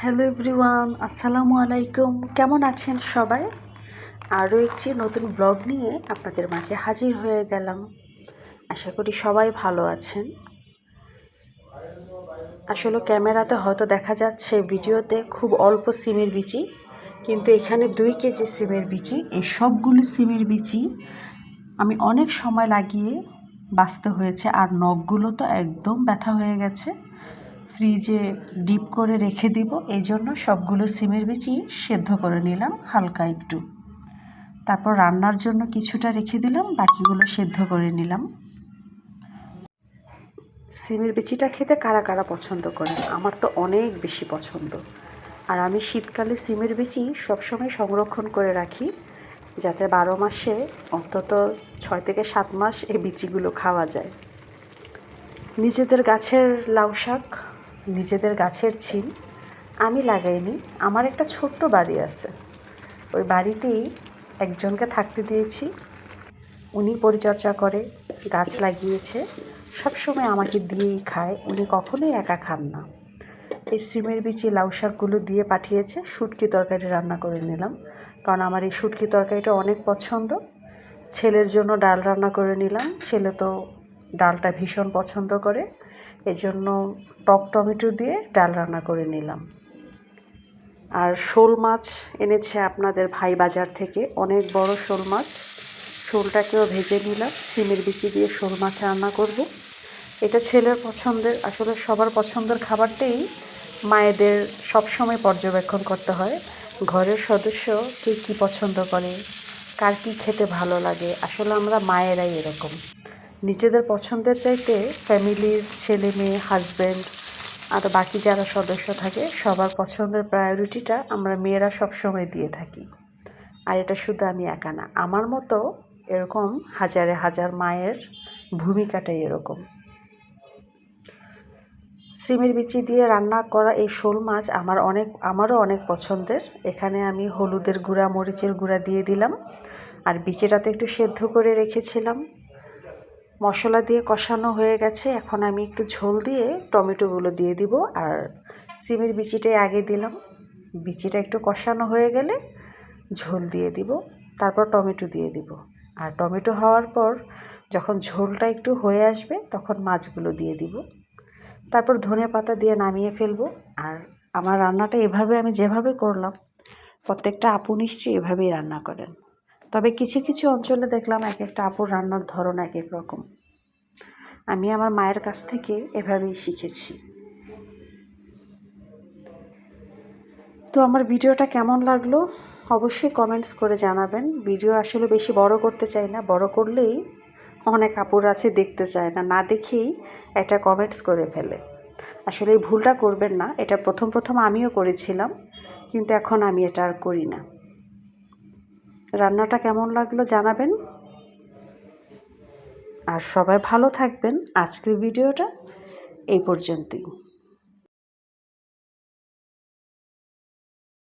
Hello everyone, আসসালামু আলাইকুম। কেমন আছেন সবাই? আরও একটি নতুন ব্লগ নিয়ে আপনাদের মাঝে হাজির হয়ে গেলাম। আশা করি সবাই ভালো আছেন। আসলে ক্যামেরাতে হয়তো দেখা যাচ্ছে ভিডিওতে খুব অল্প সিমের বিচি, কিন্তু এখানে দুই কেজি সিমের বিচি, এই সবগুলো সিমের বিচি আমি অনেক সময় লাগিয়ে বাঁচতে হয়েছে আর নখগুলো তো একদম ব্যথা হয়ে গেছে। ফ্রিজে ডিপ করে রেখে দিব। এই জন্য সবগুলো সিমের বিচি সেদ্ধ করে নিলাম হালকা একটু। তারপর রান্নার জন্য কিছুটা রেখে দিলাম, বাকিগুলো সেদ্ধ করে নিলাম। সিমের বিচিটা খেতে কারা কারা পছন্দ করেন? আমার তো অনেক বেশি পছন্দ। আর আমি শীতকালে সিমের বিচি সবসময় সংরক্ষণ করে রাখি, যাতে বারো মাসে অন্তত ছয় থেকে সাত মাস এই বিচিগুলো খাওয়া যায়। নিজেদের গাছের লাউ শাক নিজেদের গাছের ছিম, আমি লাগাইনি, আমার একটা ছোট্ট বাড়ি আছে। ওই বাড়িতেই একজনকে থাকতে দিয়েছি। উনি পরিচর্যা করে, গাছ লাগিয়েছে। সবসময় আমাকে দিয়েই খায়, উনি কখনোই একা খান না। এই সিমের বিচি, লাউ শাকগুলো দিয়ে পাঠিয়েছে, শুটকি তরকারি রান্না করে নিলাম। কারণ আমার এই শুটকি তরকারিটা অনেক পছন্দ। ছেলের জন্য ডাল রান্না করে নিলাম, ছেলে তো ডালটা ভীষণ পছন্দ করে, এজন্য টক টমেটো দিয়ে ডাল রান্না করে নিলাম। আর শোল মাছ এনেছে আপনাদের ভাই বাজার থেকে, অনেক বড় শোল মাছ। শোলটাকেও ভেজে নিলাম, সিমের বিচি দিয়ে শোল মাছ রান্না করব। এটা ছেলের পছন্দের, আসলে সবার পছন্দের খাবারটাই মায়েদের সবসময় পর্যবেক্ষণ করতে হয়, ঘরের সদস্য কে কী পছন্দ করে, কার কী খেতে ভালো লাগে। আসলে আমরা মায়েরাই এরকম। নিজেদের পছন্দের চাইতে ফ্যামিলির ছেলে মেয়ে হাজব্যান্ড আর বাকি যারা সদস্য থাকে, সবার পছন্দের প্রায়োরিটিটা আমরা মেয়েরা সবসময় দিয়ে থাকি। আর এটা শুধু আমি একা না, আমার মতো এরকম হাজারে হাজার মায়ের ভূমিকাটাই এরকম। সিমের বিচি দিয়ে রান্না করা এই শোল মাছ আমার অনেক, আমারও অনেক পছন্দের। এখানে আমি হলুদের গুঁড়া, মরিচের গুঁড়া দিয়ে দিলাম। আর বিচিটাতে একটু সেদ্ধ করে রেখেছিলাম। মশলা দিয়ে কষানো হয়ে গেছে। এখন আমি একটু ঝোল দিয়ে টমেটোগুলো দিয়ে দিব আর সিমের বিচিটাই আগে দিলাম। বিচিটা একটু কষানো হয়ে গেলে ঝোল দিয়ে দিব। তারপর টমেটো দিয়ে দিব। আর টমেটো হওয়ার পর যখন ঝোলটা একটু হয়ে আসবে তখন মাছগুলো দিয়ে দিব। তারপর ধনে পাতা দিয়ে নামিয়ে ফেলব। আর আমার রান্নাটা এভাবে আমি যেভাবে করলাম, প্রত্যেকটা আপু নিশ্চয়ই এভাবেই রান্না করেন। তবে কিছু কিছু অঞ্চলে দেখলাম এক একটা আপুর রান্নার ধরন এক এক রকম। আমি আমার মায়ের কাছ থেকে এভাবেই শিখেছি। তো আমার ভিডিওটা কেমন লাগল? অবশ্যই কমেন্টস করে জানাবেন। ভিডিও আসলে বেশি বড় করতে চাই না, বড় করলেই অনেক আপুর আছে দেখতে চায় না না দেখেই এটা কমেন্টস করে ফেলে। আসলে এই ভুলটা করবেন না, এটা প্রথম প্রথম আমিও করেছিলাম, কিন্তু এখন আমি এটা আর করি না। রান্নাটা কেমন লাগল জানাবেন। আর সবাই ভালো থাকবেন। আজকের ভিডিওটা এই পর্যন্তই।